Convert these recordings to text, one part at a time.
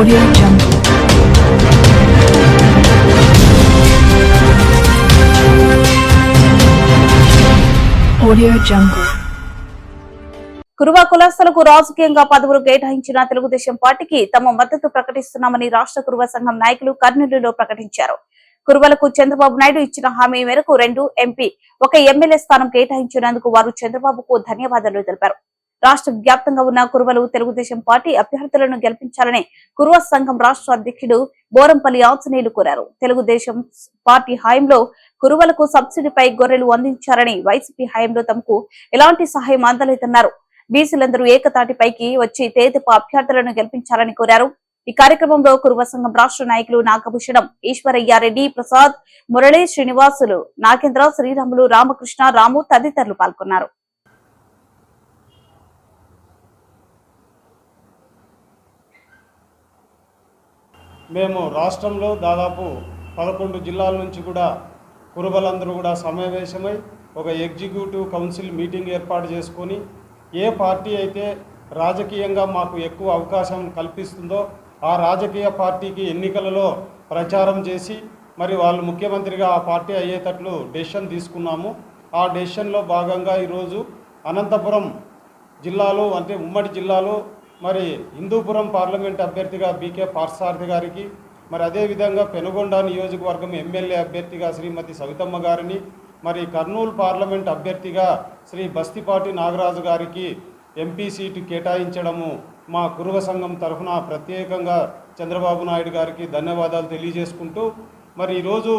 Audio Jungle. Audio Jungle. Kuruva కులస్తులకు రాజకీయంగా పదవులు కేటాయించిన తెలుగుదేశం పార్టీకి తమ మద్దతు ప్రకటిస్తున్నామని రాష్ట్ర కురువ సంఘం నాయకులు కర్నూలులో ప్రకటించారు కురువలకు చంద్రబాబు నాయుడు ఇచ్చిన హామీ మేరకు రెండు ఎంపీ ఒక ఎమ్మెల్యే స్థానం కేటాయించినందుకు వారు చంద్రబాబుకు ధన్యవాదాలు తెలిపారు రాష్ట్ర వ్యాప్తంగా ఉన్న కురువలు తెలుగుదేశం పార్టీ అభ్యర్థులను గెలిపించాలని కురువ సంఘం రాష్ట్ర అధ్యక్షుడు బోరంపల్లి ఆంజనేయులు కోరారు. తెలుగుదేశం పార్టీ హయాంలో కురువలకు సబ్సిడీపై గొర్రెలు అందించారని వైసీపీ హయాంలో తమకు ఎలాంటి సహాయం అందలేదన్నారు. బీసీలందరూ ఏకతాటిపైకి వచ్చి తేదీప అభ్యర్థులను గెలిపించాలని కోరారు. ఈ కార్యక్రమంలో కురువ సంఘం రాష్ట్ర నాయకులు నాగభూషణం ఈశ్వరయ్యారెడ్డి ప్రసాద్ మురళీ శ్రీనివాసులు నాగేంద్ర శ్రీరాములు రామకృష్ణ రాము తదితరులు పాల్గొన్నారు. మేము రాష్ట్రంలో దాదాపు పదకొండు జిల్లాల నుంచి కూడా కురుబలందరూ కూడా సమావేశమై ఒక ఎగ్జిక్యూటివ్ కౌన్సిల్ మీటింగ్ ఏర్పాటు చేసుకొని ఏ పార్టీ అయితే రాజకీయంగా మాకు ఎక్కువ అవకాశం కల్పిస్తుందో ఆ రాజకీయ పార్టీకి ఎన్నికలలో ప్రచారం చేసి మరి వాళ్ళు ముఖ్యమంత్రిగా ఆ పార్టీ అయ్యేటట్లు డెసిషన్ తీసుకున్నాము. ఆ డెసిషన్లో భాగంగా ఈరోజు అనంతపురం జిల్లాలో అంటే ఉమ్మడి జిల్లాలో మరి హిందూపురం పార్లమెంట్ అభ్యర్థిగా బీకే పార్సారథి గారికి మరి అదేవిధంగా పెనుగొండ నియోజకవర్గం ఎమ్మెల్యే అభ్యర్థిగా శ్రీమతి సవితమ్మ గారిని మరి కర్నూలు పార్లమెంట్ అభ్యర్థిగా శ్రీ బస్తిపాటి నాగరాజు గారికి ఎంపీ సీటు కేటాయించడము మా కురుగ సంఘం తరఫున ప్రత్యేకంగా చంద్రబాబు నాయుడు గారికి ధన్యవాదాలు తెలియజేసుకుంటూ మరి ఈరోజు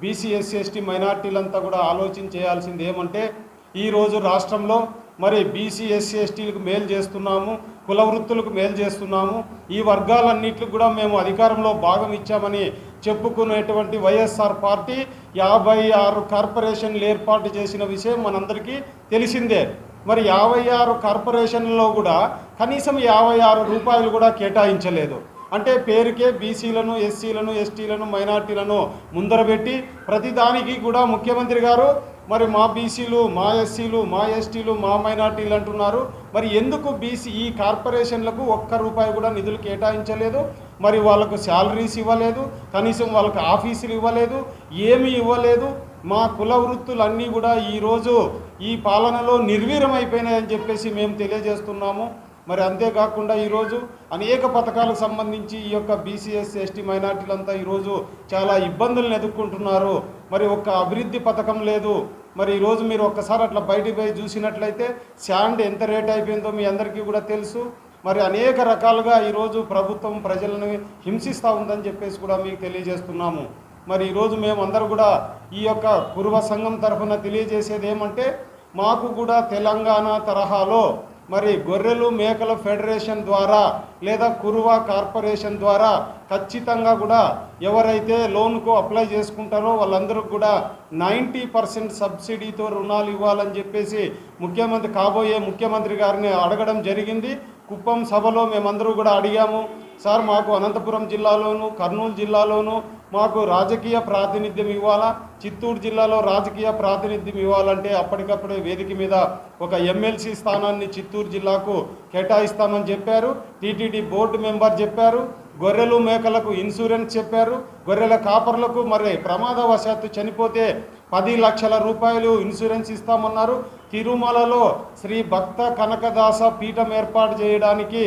బీసీ ఎస్సీ ఎస్టీ మైనార్టీలంతా కూడా ఆలోచన చేయాల్సింది ఏమంటే ఈరోజు రాష్ట్రంలో మరి బీసీ ఎస్సీ ఎస్టీలకు మేలు చేస్తున్నాము కుల వృత్తులకు మేలు చేస్తున్నాము. ఈ వర్గాలన్నింటికి కూడా మేము అధికారంలో భాగం ఇచ్చామని చెప్పుకునేటువంటి వైఎస్ఆర్ పార్టీ యాభై ఆరు కార్పొరేషన్లు ఏర్పాటు చేసిన విషయం మనందరికీ తెలిసిందే. మరి యాభై ఆరు కార్పొరేషన్లో కూడా కనీసం యాభై ఆరు రూపాయలు కూడా కేటాయించలేదు. అంటే పేరుకే బీసీలను ఎస్సీలను ఎస్టీలను మైనార్టీలను ముందరబెట్టి ప్రతిదానికి కూడా ముఖ్యమంత్రి గారు మరి మా బీసీలు మా ఎస్సీలు మా ఎస్టీలు మా మైనార్టీలు అంటున్నారు. మరి ఎందుకు బీసీ ఈ కార్పొరేషన్లకు ఒక్క రూపాయి కూడా నిధులు కేటాయించలేదు? మరి వాళ్ళకు శాలరీస్ ఇవ్వలేదు కనీసం వాళ్ళకు ఆఫీసులు ఇవ్వలేదు ఏమీ ఇవ్వలేదు. మా కుల వృత్తులన్నీ కూడా ఈరోజు ఈ పాలనలో నిర్వీరమైపోయినాయని చెప్పేసి మేము తెలియజేస్తున్నాము. మరి అంతేకాకుండా ఈరోజు అనేక పథకాలకు సంబంధించి ఈ యొక్క బీసీఎస్ ఎస్టీ మైనార్టీలంతా ఈరోజు చాలా ఇబ్బందులను ఎదుర్కొంటున్నారు. మరి ఒక్క అభివృద్ధి పథకం లేదు. మరి ఈరోజు మీరు ఒక్కసారి అట్లా బయటికి పోయి చూసినట్లయితే శాండ్ ఎంత రేట్ అయిపోయిందో మీ అందరికీ కూడా తెలుసు. మరి అనేక రకాలుగా ఈరోజు ప్రభుత్వం ప్రజలను హింసిస్తూ ఉందని చెప్పేసి కూడా మీకు తెలియజేస్తున్నాము. మరి ఈరోజు మేమందరూ కూడా ఈ యొక్క పూర్వ సంఘం తరఫున తెలియజేసేది ఏమంటే మాకు కూడా తెలంగాణ తరహాలో మరి గొర్రెలు మేకల ఫెడరేషన్ ద్వారా లేదా కురువా కార్పొరేషన్ ద్వారా ఖచ్చితంగా కూడా ఎవరైతే లోన్కు అప్లై చేసుకుంటారో వాళ్ళందరూ కూడా నైంటీ పర్సెంట్ సబ్సిడీతో రుణాలు ఇవ్వాలని చెప్పేసి ముఖ్యమంత్రి కాబోయే ముఖ్యమంత్రి గారిని అడగడం జరిగింది. కుప్పం సభలో మేమందరూ కూడా అడిగాము. సార్ మాకు అనంతపురం జిల్లాలోను కర్నూలు జిల్లాలోను మాకు రాజకీయ ప్రాతినిధ్యం ఇవ్వాలా? చిత్తూరు జిల్లాలో రాజకీయ ప్రాతినిధ్యం ఇవ్వాలంటే అప్పటికప్పుడే వేదిక మీద ఒక ఎమ్మెల్సీ స్థానాన్ని చిత్తూరు జిల్లాకు కేటాయిస్తామని చెప్పారు. టీటీడీ బోర్డు మెంబర్ చెప్పారు. గొర్రెలు మేకలకు ఇన్సూరెన్స్ చెప్పారు. గొర్రెల కాపర్లకు మరి ప్రమాదవశాత్తు చనిపోతే పది లక్షల రూపాయలు ఇన్సూరెన్స్ ఇస్తామన్నారు. తిరుమలలో శ్రీ భక్త కనకదాస పీఠం ఏర్పాటు చేయడానికి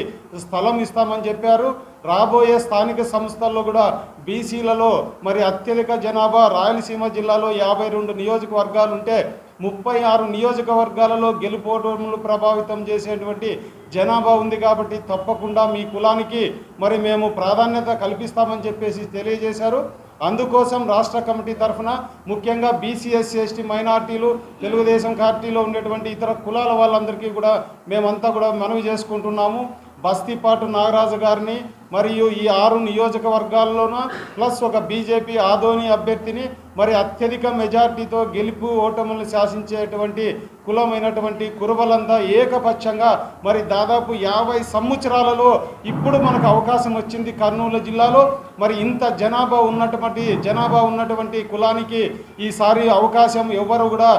స్థలం ఇస్తామని చెప్పారు. రాబోయే స్థానిక సంస్థల్లో కూడా బీసీలలో మరి అత్యధిక జనాభా రాయలసీమ జిల్లాలో యాభై రెండు నియోజకవర్గాలు ఉంటే ముప్పై ఆరు నియోజకవర్గాలలో గెలుపోటములు ప్రభావితం చేసేటువంటి జనాభా ఉంది కాబట్టి తప్పకుండా మీ కులానికి మరి మేము ప్రాధాన్యత కల్పిస్తామని చెప్పేసి తెలియజేశారు. అందుకోసం రాష్ట్ర కమిటీ తరఫున ముఖ్యంగా బీసీఎస్ ఎస్టీ మైనార్టీలు తెలుగుదేశం పార్టీలో ఉండేటువంటి ఇతర కులాల వాళ్ళందరికీ కూడా మేమంతా కూడా మనవి చేసుకుంటున్నాము. బస్తీపాటు నాగరాజు గారిని మరియు ఈ ఆరు నియోజకవర్గాల్లోన ప్లస్ ఒక బీజేపీ ఆదోని అభ్యర్థిని మరి అత్యధిక మెజార్టీతో గెలుపు ఓటములను శాసించేటువంటి కులమైనటువంటి కురుబలంతా ఏకపక్షంగా మరి దాదాపు యాభై సంవత్సరాలలో ఇప్పుడు మనకు అవకాశం వచ్చింది కర్నూలు జిల్లాలో. మరి ఇంత జనాభా ఉన్నటువంటి జనాభా ఉన్నటువంటి కులానికి ఈసారి అవకాశం ఎవరు కూడా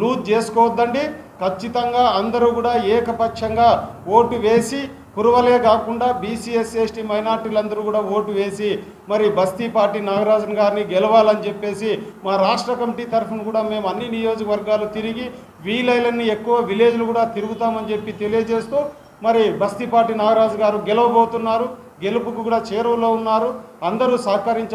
లూజ్ చేసుకోవద్దండి. ఖచ్చితంగా అందరూ కూడా ఏకపక్షంగా ఓటు వేసి కురువలే కాకుండా బీసీ ఎస్సీ ఎస్టీ మైనార్టీలందరూ కూడా ఓటు వేసి మరి బస్తీ పార్టీ నాగరాజన్ గారిని గెలవాలని చెప్పేసి మా రాష్ట్ర కమిటీ తరఫున కూడా మేము అన్ని నియోజకవర్గాలు తిరిగి వీలైలన్నీ ఎక్కువ విలేజ్లు కూడా తిరుగుతామని చెప్పి తెలియజేస్తూ మరి బస్తీ పార్టీ నాగరాజు గారు గెలవబోతున్నారు గెలుపుకు కూడా చేరువలో ఉన్నారు. అందరూ సహకరించాలి